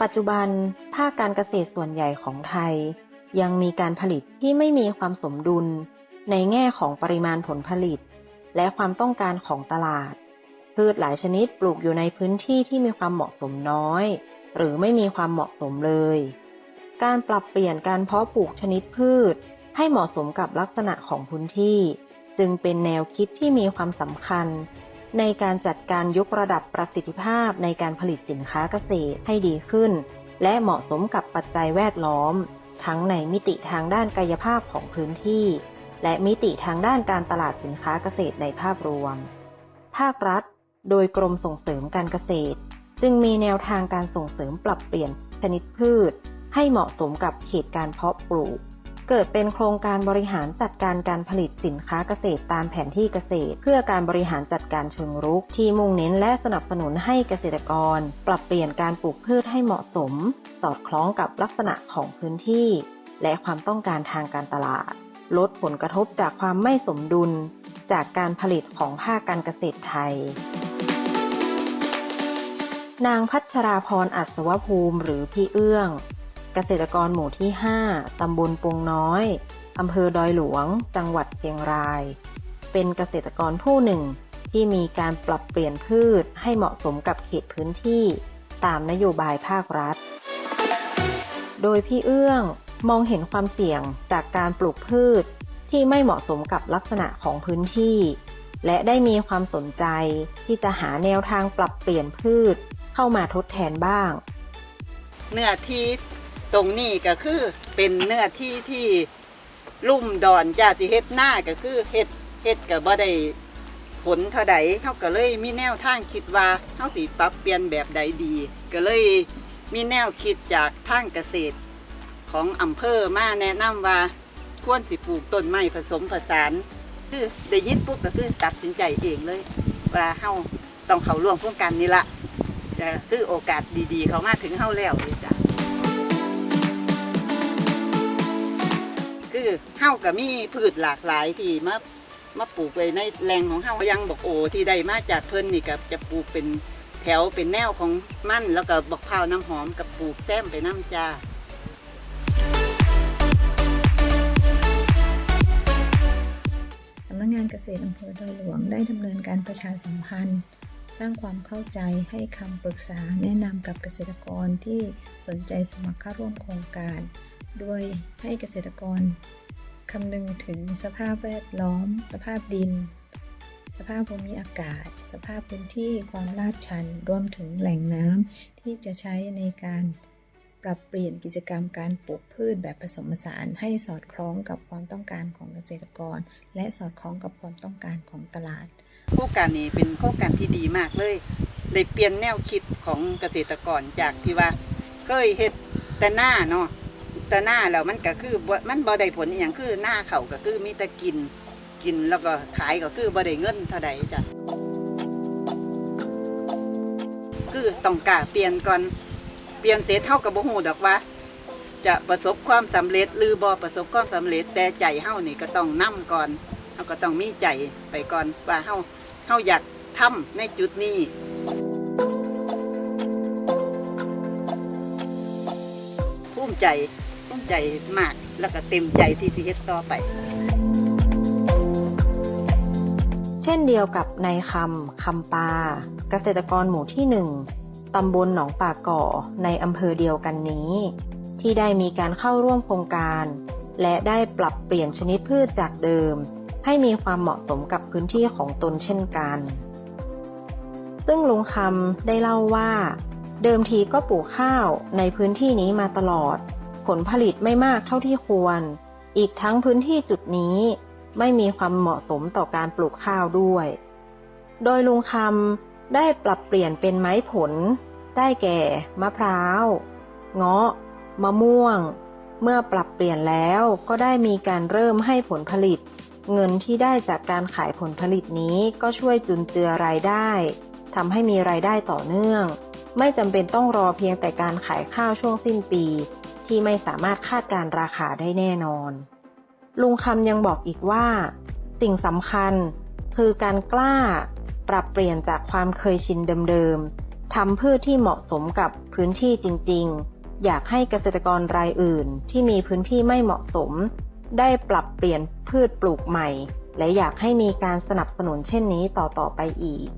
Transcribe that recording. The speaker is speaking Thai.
ปัจจุบันภาคการเกษตรส่วนใหญ่ของไทย ยังมีการผลิตที่ไม่มีความสมดุล ในแง่ของปริมาณผลผลิต และความต้องการของตลาด พืชหลายชนิดปลูกอยู่ในพื้นที่ที่มีความเหมาะสมน้อย หรือไม่มีความเหมาะสมเลย การปรับเปลี่ยนการเพาะปลูกชนิดพืช ให้เหมาะสมกับลักษณะของพื้นที่ จึงเป็นแนวคิดที่มีความสำคัญ ในการจัดการยกระดับประสิทธิภาพในการผลิตสินค้าเกษตรให้ดีขึ้น และเหมาะสมกับปัจจัยแวดล้อม ทั้งในมิติทางด้านกายภาพของพื้นที่ และมิติทางด้านการตลาดสินค้าเกษตรในภาพรวม ภาครัฐ โดยกรมส่งเสริมการเกษตร จึงมีแนวทางการส่งเสริมปรับเปลี่ยนชนิดพืช ให้เหมาะสมกับเขตการเพาะปลูก เกิดเป็นโครงการบริหารจัดการการผลิตสินค้าเกษตรตามแผนที่เกษตร เพื่อการบริหารจัดการเชิงรุก ที่มุ่งเน้นและสนับสนุนให้เกษตรกร ปรับเปลี่ยนการปลูกพืชให้เหมาะสม สอดคล้องกับลักษณะของพื้นที่ และความต้องการทางการตลาด ลดผลกระทบจากความไม่สมดุล จากการผลิตของภาคการเกษตรไทยนางพัชราพรอัศวภูมิหรือพี่เอื้อง กษตรกรหมู่ที่ 5 ตำบลปงน้อย อำเภอดอยหลวง จังหวัดเชียงราย เป็นเกษตรกรผู้หนึ่งที่มีการปรับเปลี่ยนพืชให้เหมาะสมกับเขตพื้นที่ ตามนโยบายภาครัฐ โดยพี่เอื้องมองเห็นความเสี่ยงจากการปลูกพืชที่ไม่เหมาะสมกับลักษณะของพื้นที่ และได้มีความสนใจที่จะหาแนวทางปรับเปลี่ยนพืชเข้ามาทดแทนบ้างเนื้อที่ ตรงนี้ก็คือเป็นเนื้อที่ที่ลุ่มดอนจาสิเฮ็ดหน้าก็คือเฮ็ดเฮ็ดก็บ่ได้ผลเท่าใดเฮาก็เลยมีแนวทางคิดว่าเฮาสิปรับเปลี่ยนแบบใดดี ก็เลยมีแนวคิดจากทางเกษตรของอำเภอมาแนะนำว่าควรสิปลูกต้นไม้ผสมผสาน คือได้ยินปุ๊บก็คือตัดสินใจเองเลย ว่าเฮาต้องเข้าร่วมโครงการนี้ละจะคือโอกาสดีๆ เขามาถึงเฮาแล้วจ้ะ คือเฮาก็มีพืชหลากหลายที่มามาปลูกไว้ในแหล่งของเฮายังบอกโอที่ได้มาจากเพิ่นนี่ก็จะปลูกเป็นแถวเป็นแนวของมันแล้วก็บอกพร้าวน้ำหอมกับปลูกแซมไปน้ำจ้าสำนักงานเกษตรอำเภอดอยหลวงได้ดำเนินการประชาสัมพันธ์ สร้างความเข้าใจให้คำปรึกษาแนะนำกับเกษตรกรที่สนใจสมัครเข้าร่วมโครงการ โดยให้เกษตรกรคำนึงถึงสภาพแวดล้อม สภาพดิน สภาพภูมิอากาศ สภาพพื้นที่ความลาดชัน รวมถึงแหล่งน้ำที่จะใช้ในการปรับเปลี่ยนกิจกรรมการปลูกพืชแบบผสมผสานให้สอดคล้องกับความต้องการของเกษตรกร และสอดคล้องกับความต้องการของตลาด โครงการนี้เป็นโครงการที่ดีมากเลยได้เปลี่ยนแนวคิดของเกษตรกรจากที่ว่าเคยเฮ็ดแต่หน้าเนาะ แต่หน้าแล้วมันก็คือมันบ่ได้ผลอหย่างคือหน้าเขาก็คือมีแต่กินกินแล้วก็ขายก็คือบ่ได้เงินเท่าใดจ้ะคือต้องกล้าเปลี่ยนก่อนเปลี่ยนเสร็จเท่ากับบ่ฮู้ดอกว่า จะประสบความสำเร็จหรือบ่ประสบความสำเร็จแต่ใจเฮานี่ก็ต้องนํก่อนเฮาก็ต้องมีใจไปก่อนว่าเฮาเฮาอยากทำในจุดนี้ภูมิใจ ภูมิใจมาก แล้วก็เต็มใจที่สิเฮ็ดต่อไป เช่นเดียวกับนายคำคำปา เกษตรกรหมู่ที่หนึ่งตำบลหนองป่าก่อในอำเภอเดียวกันนี้ ที่ได้มีการเข้าร่วมโครงการ และได้ปรับเปลี่ยนชนิดพืชจากเดิม ให้มีความเหมาะสมกับพื้นที่ของตนเช่นกัน ซึ่งลุงคำได้เล่าว่า เดิมทีก็ปลูกข้าวในพื้นที่นี้มาตลอด ผลผลิตไม่มากเท่าที่ควร อีกทั้งพื้นที่จุดนี้ ไม่มีความเหมาะสมต่อการปลูกข้าวด้วย โดยลุงคำได้ปรับเปลี่ยนเป็นไม้ผล ได้แก่ มะพร้าว เงาะ มะม่วง เมื่อปรับเปลี่ยนแล้วก็ได้มีการเริ่มให้ผลผลิต เงินที่ได้จากการขายผลผลิตนี้ก็ช่วยจุนเจือรายได้ทำให้มีรายได้ต่อเนื่อง ไม่จำเป็นต้องรอเพียงแต่การขายข้าวช่วงสิ้นปี ที่ไม่สามารถคาดการราคาได้แน่นอน ลุงคำยังบอกอีกว่า สิ่งสำคัญคือการกล้าปรับเปลี่ยนจากความเคยชินเดิมๆทำพืชที่เหมาะสมกับพื้นที่จริง ๆ อยากให้เกษตรกรรายอื่นที่มีพื้นที่ไม่เหมาะสม ได้ปรับเปลี่ยนพืชปลูกใหม่ และอยากให้มีการสนับสนุนเช่นนี้ต่อๆไปอีก